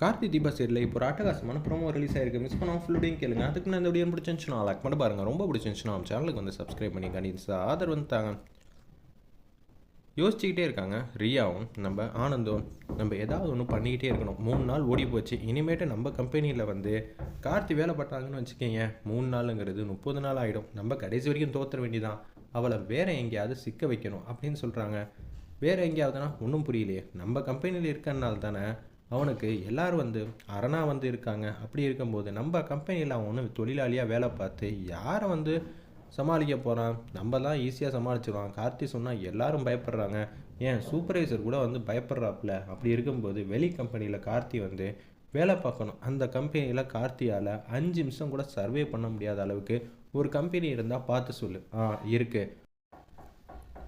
கார்த்தி தீபா சீரில் இப்போ ஒரு அட்டகாசமான ப்ரோமோ ரிலீஸ் ஆயிருக்கு. மிஸ் பண்ணாம ஃபுல்லுடையும் கேளுங்க. அதுக்கு நான் இந்த வீடியோ பிடிச்சிருந்துச்சுன்னா லைக் பண்ணி பாருங்கள் ரொம்ப பிடிச்சிருந்துச்சுன்னா நம்ம சேனலுக்கு வந்து சப்ஸ்கிரைப் பண்ணி கண்டிப்பாக ஆதரவு வந்து தாங்க. யோசிச்சுக்கிட்டே இருக்காங்க. ரியாவும் நம்ம ஆனந்தும் நம்ம ஏதாவது ஒன்று பண்ணிக்கிட்டே இருக்கணும். மூணு நாள் ஓடி போச்சு. இனிமேட்டு நம்ம கம்பெனியில் வந்து கார்த்தி வேலை பட்டாங்கன்னு வச்சுக்கோங்க மூணு நாளுங்கிறது முப்பது நாள் ஆகிடும் நம்ம கடைசி வரைக்கும் தோற்ற வேண்டியதான் அவளை வேறு எங்கேயாவது சிக்க வைக்கணும் அப்படின்னு சொல்கிறாங்க வேறு எங்கேயாவதுனா ஒன்றும் புரியலையே. நம்ம கம்பெனியில் இருக்கிறனால தானே அவனுக்கு எல்லாரும் வந்து அரணாக வந்து இருக்காங்க. அப்படி இருக்கும்போது நம்ம கம்பெனியில் அவன் ஒன்று தொழிலாளியாக வேலை பார்த்து யாரை வந்து சமாளிக்க போகிறான் நம்ம தான் ஈஸியாக சமாளிச்சிடுவான் கார்த்தி சொன்னால் எல்லாரும் பயப்படுறாங்க. ஏன் சூப்பர்வைசர் கூட வந்து பயப்படுறாப்புல? அப்படி இருக்கும்போது வெளி கம்பெனியில் கார்த்தி வந்து வேலை பார்க்கணும். அந்த கம்பெனியில் கார்த்தியால் அஞ்சு நிமிஷம் கூட சர்வே பண்ண முடியாத அளவுக்கு ஒரு கம்பெனி இருந்தால் பார்த்து சொல்லு. ஆ இருக்குது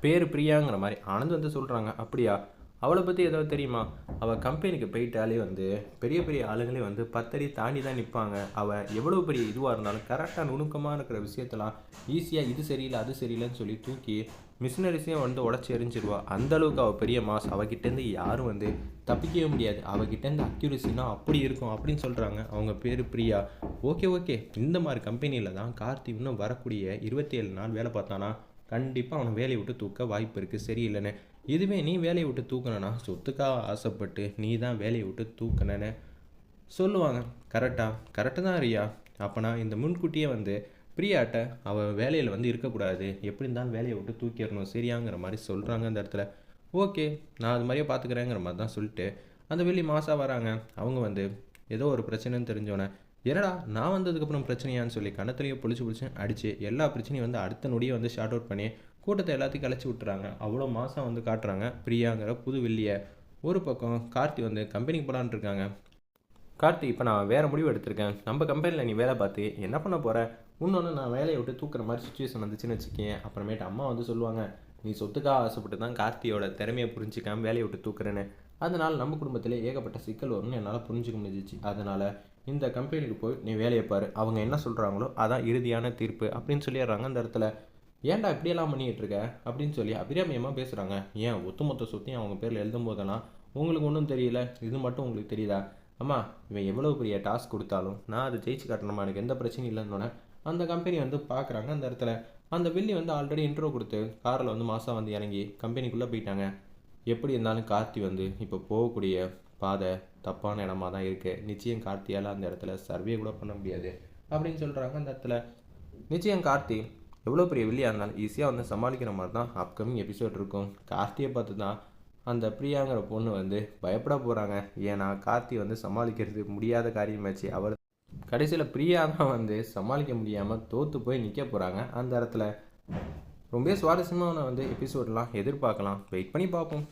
பேர் பிரியாங்கிற மாதிரி ஆனந்த் வந்து சொல்கிறாங்க அப்படியா? அவளை பற்றி ஏதாவது தெரியுமா? அவள் கம்பெனிக்கு போயிட்டாலே வந்து பெரிய பெரிய ஆளுங்களே வந்து பத்தடி தாண்டி தான் நிற்பாங்க அவள் எவ்வளோ பெரிய இதுவாக இருந்தாலும் கரெக்டாக நுணுக்கமாக இருக்கிற விஷயத்தெல்லாம் ஈஸியாக இது சரியில்லை அது சரியில்லைன்னு சொல்லி தூக்கி மிஷினரிஸையும் வந்து உடச்சி எரிஞ்சிருவா. அந்த அளவுக்கு அவள் பெரிய மாஸ். அவகிட்டேருந்து யாரும் வந்து தப்பிக்கவே முடியாது. அவகிட்டேருந்து அக்யூரசினா அப்படி இருக்கும் அப்படின்னு சொல்கிறாங்க அவங்க பேர் பிரியா. Okay okay. இந்த மாதிரி கம்பெனியில் தான் கார்த்தி இன்னும் வரக்கூடிய இருபத்தி ஏழு நாள் வேலை பார்த்தானா? கண்டிப்பாக அவனை வேலையை விட்டு தூக்க வாய்ப்பு இருக்குது சரியில்லைன்னு இதுவே நீ வேலையை விட்டு தூக்கணும்னா சொத்துக்காக ஆசைப்பட்டு நீ தான் வேலையை விட்டு தூக்கணுன்னு சொல்லுவாங்க. கரெக்டாக கரெக்டாக தான் ரியா. அப்போனா இந்த முன்கூட்டியே வந்து பிரியாட்ட அவள் வேலையில் வந்து இருக்கக்கூடாது. எப்படி இருந்தாலும் வேலையை விட்டு தூக்கிடணும் சரியாங்கிற மாதிரி சொல்கிறாங்க அந்த இடத்துல. ஓகே நான் அது மாதிரியே பார்த்துக்கிறேங்கிற மாதிரி தான் சொல்லிட்டு அந்த வெள்ளி மாதம் வராங்க. அவங்க வந்து ஏதோ ஒரு பிரச்சனைன்னு தெரிஞ்சோன்னே என்னடா நான் வந்ததுக்கப்புறம் பிரச்சனையான்னு சொல்லி கணத்துலேயே பிடிச்சி பிடிச்சி அடித்து எல்லா பிரச்சனையும் வந்து அடுத்த நொடியை வந்து ஷார்ட் அவுட் பண்ணி கூட்டத்தை எல்லாத்தையும் கலைச்சி விட்டுறாங்க. அவ்வளோ மாதம் வந்து காட்டுறாங்க. பிரியாங்கிற புது வெள்ளியை ஒரு பக்கம் கார்த்தி வந்து கம்பெனிக்கு போகலான்ட்டு இருக்காங்க. கார்த்தி இப்போ நான் வேறு முடிவு எடுத்திருக்கேன். நம்ம கம்பெனியில் நீ வேலை பார்த்து என்ன பண்ண போகிற இன்னொன்று நான் வேலையை விட்டு தூக்குற மாதிரி சுச்சுவேஷன் வந்துச்சுன்னு வச்சுக்கேன் அப்புறமேட்டு அம்மா வந்து சொல்லுவாங்க நீ சொத்துக்காக ஆசைப்பட்டு தான் கார்த்தியோட திறமையை புரிஞ்சிக்காம வேலையை விட்டு தூக்குறேன்னு. அதனால் நம்ம குடும்பத்திலே ஏகப்பட்ட சிக்கல் வரும்னு என்னால் புரிஞ்சுக்க முடிஞ்சிச்சு. அதனால் இந்த கம்பெனிக்கு போய் நீ வேலையை பாரு. அவங்க என்ன சொல்கிறாங்களோ அதான் இறுதியான தீர்ப்பு அப்படின்னு சொல்லிடுறாங்க அந்த இடத்துல. ஏன்டா இப்படியெல்லாம் பண்ணிகிட்டு இருக்க அப்படின்னு சொல்லி அபிராமியமாக பேசுகிறாங்க ஏன் ஒத்துமொத்த சொத்தையும் அவங்க பேரில் எழுதும் போதெல்லாம் உங்களுக்கு ஒன்றும் தெரியல? இது மட்டும் உங்களுக்கு தெரியுதா? அம்மா இவன் எவ்வளோ பெரிய டாஸ்க் கொடுத்தாலும் நான் அதை ஜெயிச்சு காட்டணுமா? எனக்கு எந்த பிரச்சனையும் இல்லைன்னொன்னே அந்த கம்பெனி வந்து பார்க்குறாங்க அந்த இடத்துல. அந்த வில்லி வந்து ஆல்ரெடி இன்ட்ரோ கொடுத்து காரில் வந்து மாதம் வந்து இறங்கி கம்பெனிக்குள்ளே போயிட்டாங்க. எப்படி இருந்தாலும் கார்த்தி வந்து இப்போ போகக்கூடிய பாதை தப்பான இடமா தான் இருக்குது நிச்சயம் கார்த்தியால் அந்த இடத்துல சர்வே கூட பண்ண முடியாது. அப்படின்னு சொல்கிறாங்க அந்த இடத்துல. நிச்சயம் கார்த்தி எவ்வளோ பெரிய வில்லியாக இருந்தாலும் ஈஸியாக வந்து சமாளிக்கிற மாதிரி தான் அப்கமிங் எபிசோட் இருக்கும். கார்த்தியை பார்த்து தான் அந்த பிரியாங்கிற பொண்ணு வந்து பயப்பட போகிறாங்க ஏன்னா கார்த்தி வந்து சமாளிக்கிறது முடியாத காரியமாச்சு அவர் கடைசியில் பிரியா தான் வந்து சமாளிக்க முடியாமல் தோற்று போய் நிற்க போகிறாங்க அந்த இடத்துல ரொம்ப சுவாரஸ்யமான வந்து எபிசோட்லாம் எதிர்பார்க்கலாம். வெயிட் பண்ணி பார்ப்போம்.